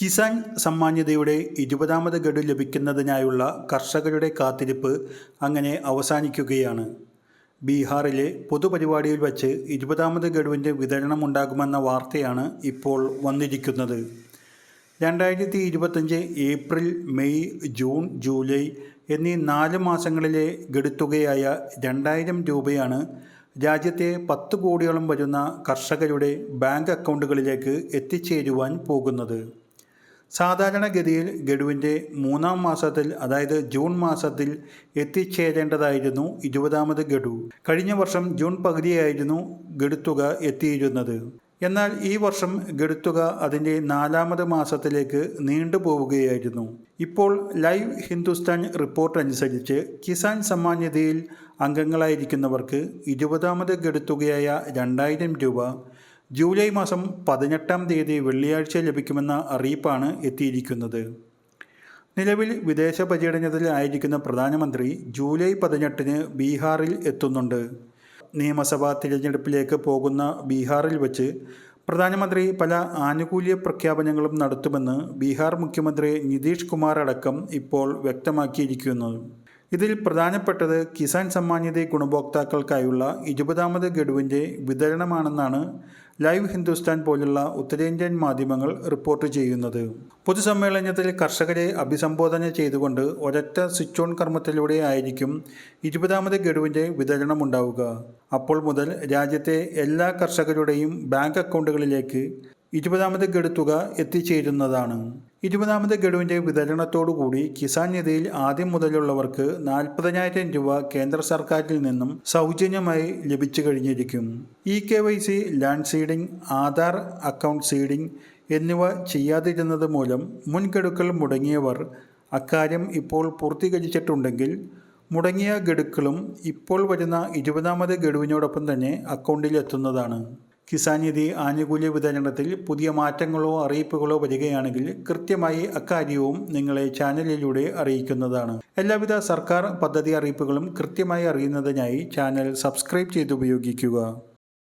കിസാൻ സമ്മാന്യതയുടെ ഇരുപതാമത് ഗഡു ലഭിക്കുന്നതിനായുള്ള കർഷകരുടെ കാത്തിരിപ്പ് അങ്ങനെ അവസാനിക്കുകയാണ്. ബീഹാറിലെ പൊതുപരിപാടിയിൽ വച്ച് ഇരുപതാമത് ഗഡുവിന്റെ വിതരണം ഉണ്ടാകുമെന്ന വാർത്തയാണ് ഇപ്പോൾ വന്നിരിക്കുന്നത്. രണ്ടായിരത്തി ഇരുപത്തഞ്ച് ഏപ്രിൽ മെയ് ജൂൺ ജൂലൈ എന്നീ നാല് മാസങ്ങളിലെ ഗഡുത്തുകയായ രണ്ടായിരം രൂപയാണ് രാജ്യത്തെ പത്ത് കോടിയോളം വരുന്ന കർഷകരുടെ ബാങ്ക് അക്കൗണ്ടുകളിലേക്ക് എത്തിച്ചേരുവാൻ പോകുന്നത്. സാധാരണഗതിയിൽ ഗഡുവിന്റെ മൂന്നാം മാസത്തിൽ അതായത് ജൂൺ മാസത്തിൽ എത്തിച്ചേരേണ്ടതായിരുന്നു ഇരുപതാമത് ഗഡു. കഴിഞ്ഞ വർഷം ജൂൺ പകുതിയായിരുന്നു ഗഡുത്തുക എത്തിയിരുന്നത്. എന്നാൽ ഈ വർഷം ഗഡുത്തുക അതിന്റെ നാലാമത് മാസത്തിലേക്ക് നീണ്ടുപോവുകയായിരുന്നു ഇപ്പോൾ ലൈവ് ഹിന്ദുസ്ഥാൻ റിപ്പോർട്ട് അനുസരിച്ച് കിസാൻ സമ്മാൻ നിധിയിൽ അംഗങ്ങളായിരിക്കുന്നവർക്ക് ഇരുപതാമത് ഗഡുത്തുകയായ രണ്ടായിരം രൂപ ജൂലൈ മാസം പതിനെട്ടാം തീയതി വെള്ളിയാഴ്ച ലഭിക്കുമെന്ന അറിയിപ്പാണ് എത്തിയിരിക്കുന്നത്. നിലവിൽ വിദേശ പര്യടനത്തിൽ ആയിരിക്കുന്ന പ്രധാനമന്ത്രി ജൂലൈ പതിനെട്ടിന് ബീഹാറിൽ എത്തുന്നുണ്ട്. നിയമസഭാ തിരഞ്ഞെടുപ്പിലേക്ക് പോകുന്ന ബീഹാറിൽ വച്ച് പ്രധാനമന്ത്രി പല ആനുകൂല്യ പ്രഖ്യാപനങ്ങളും നടത്തുമെന്ന് ബീഹാർ മുഖ്യമന്ത്രി നിതീഷ് കുമാർ അടക്കം ഇപ്പോൾ വ്യക്തമാക്കിയിരിക്കുന്നു. ഇതിൽ പ്രധാനപ്പെട്ടത് കിസാൻ സമ്മാന്യത ഗുണഭോക്താക്കൾക്കായുള്ള ഇരുപതാമത് ഗഡുവിന്റെ വിതരണമാണെന്നാണ് ലൈവ് ഹിന്ദുസ്ഥാൻ പോലുള്ള ഉത്തരേന്ത്യൻ മാധ്യമങ്ങൾ റിപ്പോർട്ട് ചെയ്യുന്നത്. പൊതുസമ്മേളനത്തിൽ കർഷകരെ അഭിസംബോധന ചെയ്തുകൊണ്ട് ഒരൊറ്റ സ്വിച്ച് ഓൺ കർമ്മത്തിലൂടെ ആയിരിക്കും ഇരുപതാമത് ഗഡുവിന്റെ വിതരണം ഉണ്ടാവുക. അപ്പോൾ മുതൽ രാജ്യത്തെ എല്ലാ കർഷകരുടെയും ബാങ്ക് അക്കൗണ്ടുകളിലേക്ക് ഇരുപതാമത് ഗഡു തുക എത്തിച്ചേരുന്നതാണ്. ഇരുപതാമത് ഗഡുവിന്റെ വിതരണത്തോടുകൂടി കിസാൻ നിധിയിൽ ആദ്യം മുതലുള്ളവർക്ക് നാൽപ്പതിനായിരം രൂപ കേന്ദ്ര സർക്കാരിൽ നിന്നും സൗജന്യമായി ലഭിച്ചു കഴിഞ്ഞിരിക്കും. E K Y C land seeding Aadhaar account seeding എന്നിവ ചെയ്യാതിരുന്നത് മൂലം മുൻഗഡുക്കൾ മുടങ്ങിയവർ അക്കാര്യം ഇപ്പോൾ പൂർത്തീകരിച്ചിട്ടുണ്ടെങ്കിൽ മുടങ്ങിയ ഗഡുക്കളും ഇപ്പോൾ വരുന്ന ഇരുപതാമത് ഗഡുവിനോടൊപ്പം തന്നെ അക്കൗണ്ടിൽ എത്തുന്നതാണ് കിസാൻ നിധി ആനുകൂല്യ വിതരണത്തിൽ പുതിയ മാറ്റങ്ങളോ അറിയിപ്പുകളോ വരികയാണെങ്കിൽ കൃത്യമായി അക്കാര്യവും നിങ്ങളെ ചാനലിലൂടെ അറിയിക്കുന്നതാണ്. എല്ലാവിധ സർക്കാർ പദ്ധതി അറിയിപ്പുകളും കൃത്യമായി അറിയുന്നതിനായി ചാനൽ സബ്സ്ക്രൈബ് ചെയ്ത് ഉപയോഗിക്കുക